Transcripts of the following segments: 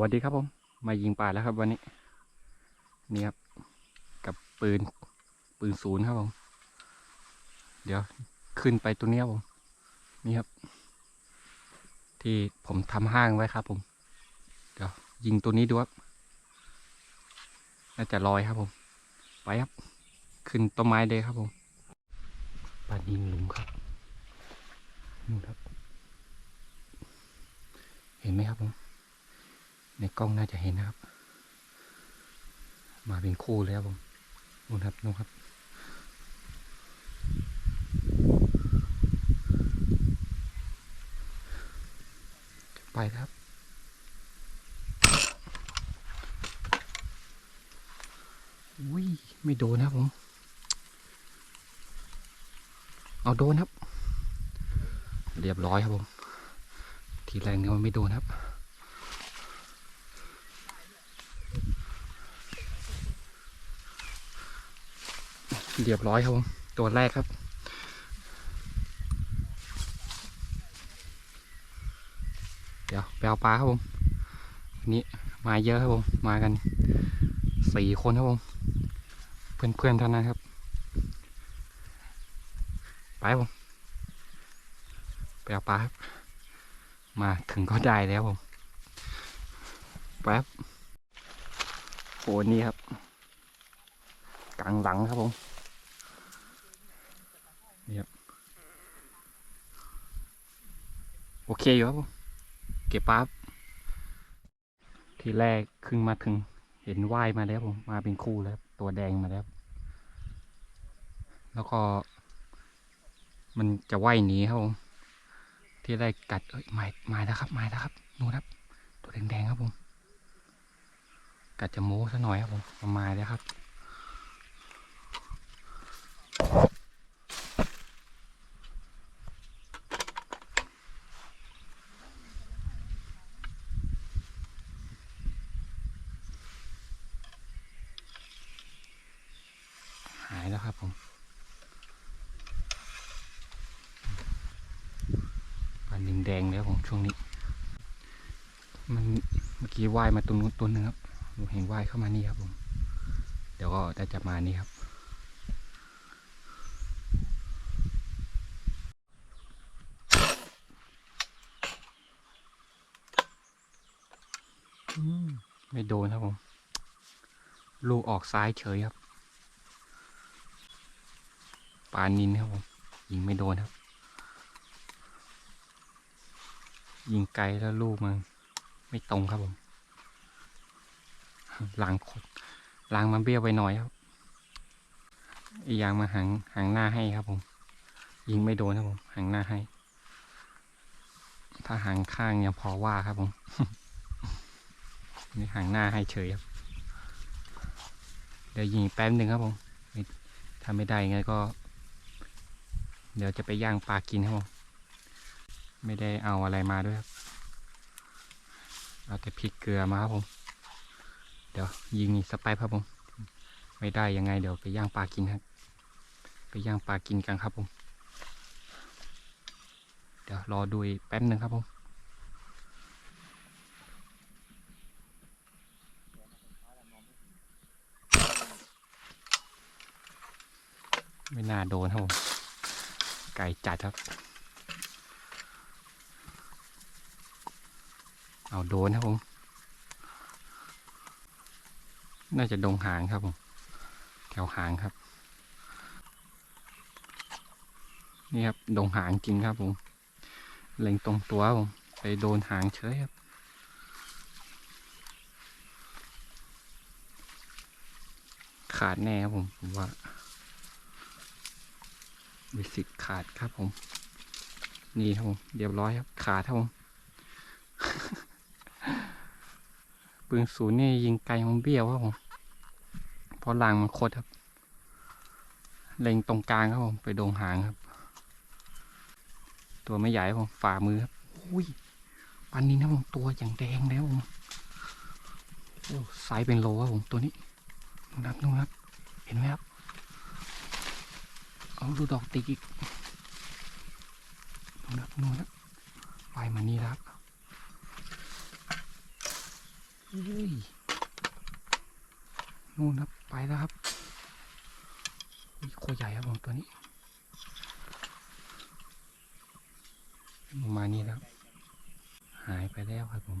วัสดีครับผม มายิงปลาแล้วครับวันนี้ นี่ครับ กับปืน ปืนศูนย์ครับผม เดี๋ยวขึ้นไปตัวเนี้ยครับผม นี่ครับ ที่ผมทำห้างไว้ครับผม เดี๋ยวยิงตัวนี้ดูครับ น่าจะลอยครับผม ไปครับ ขึ้นต้นไม้เลยครับผมปลานินหลุมครับนู่นครับ เห็นไหมครับผม ในกล้องน่าจะเห็นนะครับ มาเป็นคู่เลยครับผมนู่นครับนู่นครับ ไปครับ อุ้ย ไม่โดนนะครับผม เอาโดนครับ เรียบร้อยครับผม ทีแรงเนี่ยมันไม่โดนครับ เรียบร้อยครับผมตัวแรกครับ เดี๋ยวไปเอาปลาครับผมวันนี้มาเยอะครับผมมากันสี่คนครับผมเพื่อนๆท่านนั้นครับ ไปครับผมไปเอาปลาครับมาถึงก็ได้แล้วผมแป๊บโอนี่ครับกลางหลังครับผม นี่ครับโอเคอยู่ครับผมเก็บปลาครับทีแรกขึ้นมาถึงเห็นว่ายมาแล้วผมมาเป็นคู่แล้วตัวแดงมาแล้ว แล้วก็ มันจะว่ายหนีครับผมที่แรกกัดเอ้ยมามาแล้วครับมาแล้วครับนู่นครับ ตัวแดงๆครับผมกัดจะโม้ซะหน่อยครับผมมาแล้วครับ หายแล้วครับผม ปลานินแดงแล้วผมช่วงนี้ มันเมื่อกี้ว่ายมาตัวนู้นตัวหนึงครับผมเห็นว่ายเข้ามานี่ครับผมเดี๋ยวก็จะจะมานี่ครับ ไม่โดนครับผม ลูกออกซ้ายเฉยครับ ปานินครับผมยิงไม่โดนครับ ยิงไกลแล้วลูกมันไม่ตรงครับผมลังคดหลังมันเบี้ยวไปหน่อยครับ อีกอย่างมาหางหางหน้าให้ครับผม ยิงไม่โดนครับผมหางหน้าให้ ถ้าหางข้างยังพอว่าครับผมนี่หางหน้าให้เฉยครับ เดี๋ยวยิงแป๊บหนึ่งครับผมถ้าไม่ได้ไงก็ เดี๋ยวจะไปย่างปลากินครับผม ไม่ได้เอาอะไรมาด้วยครับ เอาแต่พริกเกลือมาครับผม เดี๋ยวยิงสไปครับผม ไม่ได้ยังไงเดี๋ยวไปย่างปลากินครับ ไปย่างปลากินกันครับผม เดี๋ยวรอดูแป๊บหนึ่งครับผมไม่น่าโดนครับผม ไก่จัดครับ เอาโดนครับผม น่าจะดงหางครับผมแถวหางครับ นี่ครับดงหางจริงครับผมเล็งตรงตัวผมไปโดนหางเฉยครับขาดแน่ครับผมผมว่าวิสิตขาดครับผม นี่ครับผมเรียบร้อยครับขาดครับผม ปืนศูนย์นี่ยิงไกลมันเบี้ยวครับผมเพราะรางมันคดครับ เล็งตรงกลางครับผมไปโดงหางครับ ตัวไม่ใหญ่ครับผมฝ่ามือครับอุ้ยปันนี้นะผมตัวอย่างแดงแล้วผมโอ้ไซส์เป็นโลครับผมตัวนี้นับนู่นครับ เห็นไหมครับเอาดูดอกติกอีกนับนู่นครับไปมานี่แล้วครับ เฮ้ย นู่นครับ ไปแล้วครับอุ๊ยโคใหญ่ครับผมตัวนี้ มานี้แล้ว หายไปแล้วครับผม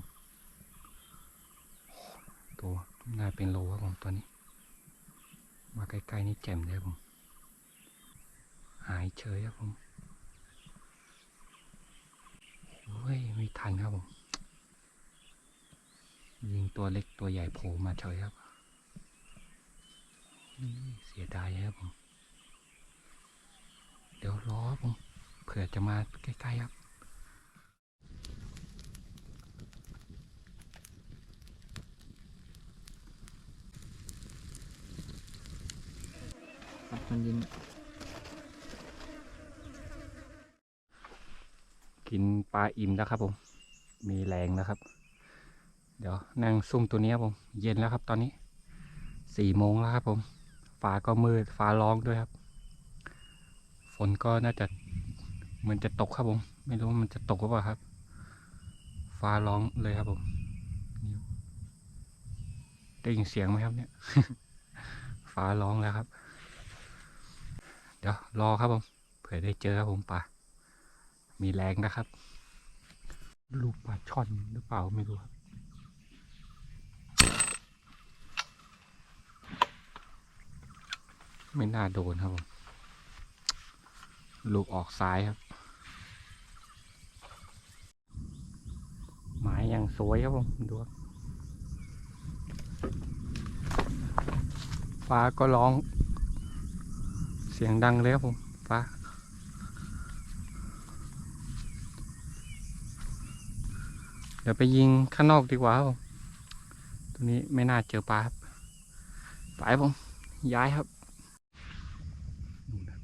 ตัวน่าเป็นโลครับผมตัวนี้ มาใกล้ๆนี่แจ่มเลยผม หายเฉยครับผมโอ้ย ไม่ทันครับผม ตัวเล็กตัวใหญ่โผล่มาเฉยครับนี่เสียดายครับผม เดี๋ยวรอครับผมเผื่อจะมาใกล้ๆครับครับตอนเย็นกินปลาอิ่มแล้วครับผม มีแรงแล้วครับ เดี๋ยวนั่งซุ่มตัวนี้ครับผม เย็นแล้วครับตอนนี้สี่โมงแล้วครับผมฟ้าก็มืดฟ้าร้องด้วยครับ ฝนก็น่าจะเหมือนจะตกครับผม ไม่รู้ว่ามันจะตกหรือเปล่าครับ ฟ้าร้องเลยครับผมได้ยินเสียงไหมครับเนี่ย ฟ้าร้องแล้วครับ เดี๋ยวรอครับผม เผื่อได้เจอครับผมปลามีแรงนะครับ ลูกปลาช่อนหรือเปล่าไม่รู้ครับ ไม่น่าโดนครับผมลูกออกซ้ายครับ หมายอย่างสวยครับผมดูฟ้าก็ร้อง เสียงดังเลยครับผมฟ้าเดี๋ยวไปยิงข้างนอกดีกว่าครับผมตัวนี้ไม่น่าเจอปลาครับไปผมย้ายครับ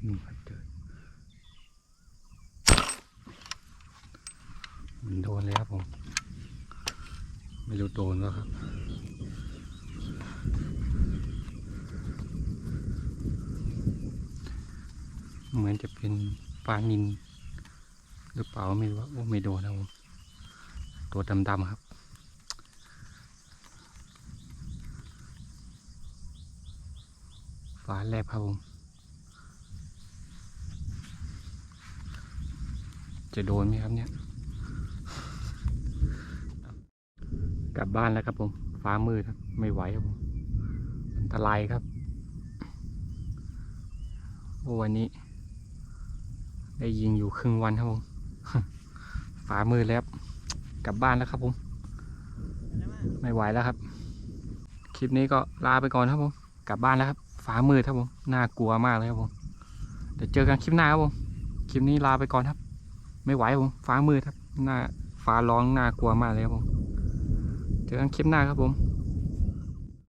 นู่นนะนู่นครับเจอมันโดนเลยครับผม ไม่รู้โดนแล้วครับเหมือนจะเป็นปลานินหรือเปล่าไม่รู้ว่าโอ้ไม่โดนนะผมตัวดำๆครับ ฟ้าแลบครับผม จะโดนไหมครับเนี่ย กลับบ้านแล้วครับผม ฟ้ามืดครับไม่ไหวครับผมอันตรายครับโอ้วันนี้ ได้ยิงอยู่ครึ่งวันครับผมฟ้ามืดแล้วกลับบ้านแล้วครับผม ไม่ไหวแล้วครับ คลิปนี้ก็ลาไปก่อนครับผม กลับบ้านแล้วครับ ฟ้ามืดครับผม น่ากลัวมากเลยครับผม เดี๋ยวเจอกันคลิปหน้าครับผม คลิปนี้ลาไปก่อนครับ ไม่ไหวผมฟ้ามืดครับหน้าฟ้าร้องน่ากลัวมากเลยครับผมเจอกันคลิปหน้าครับผม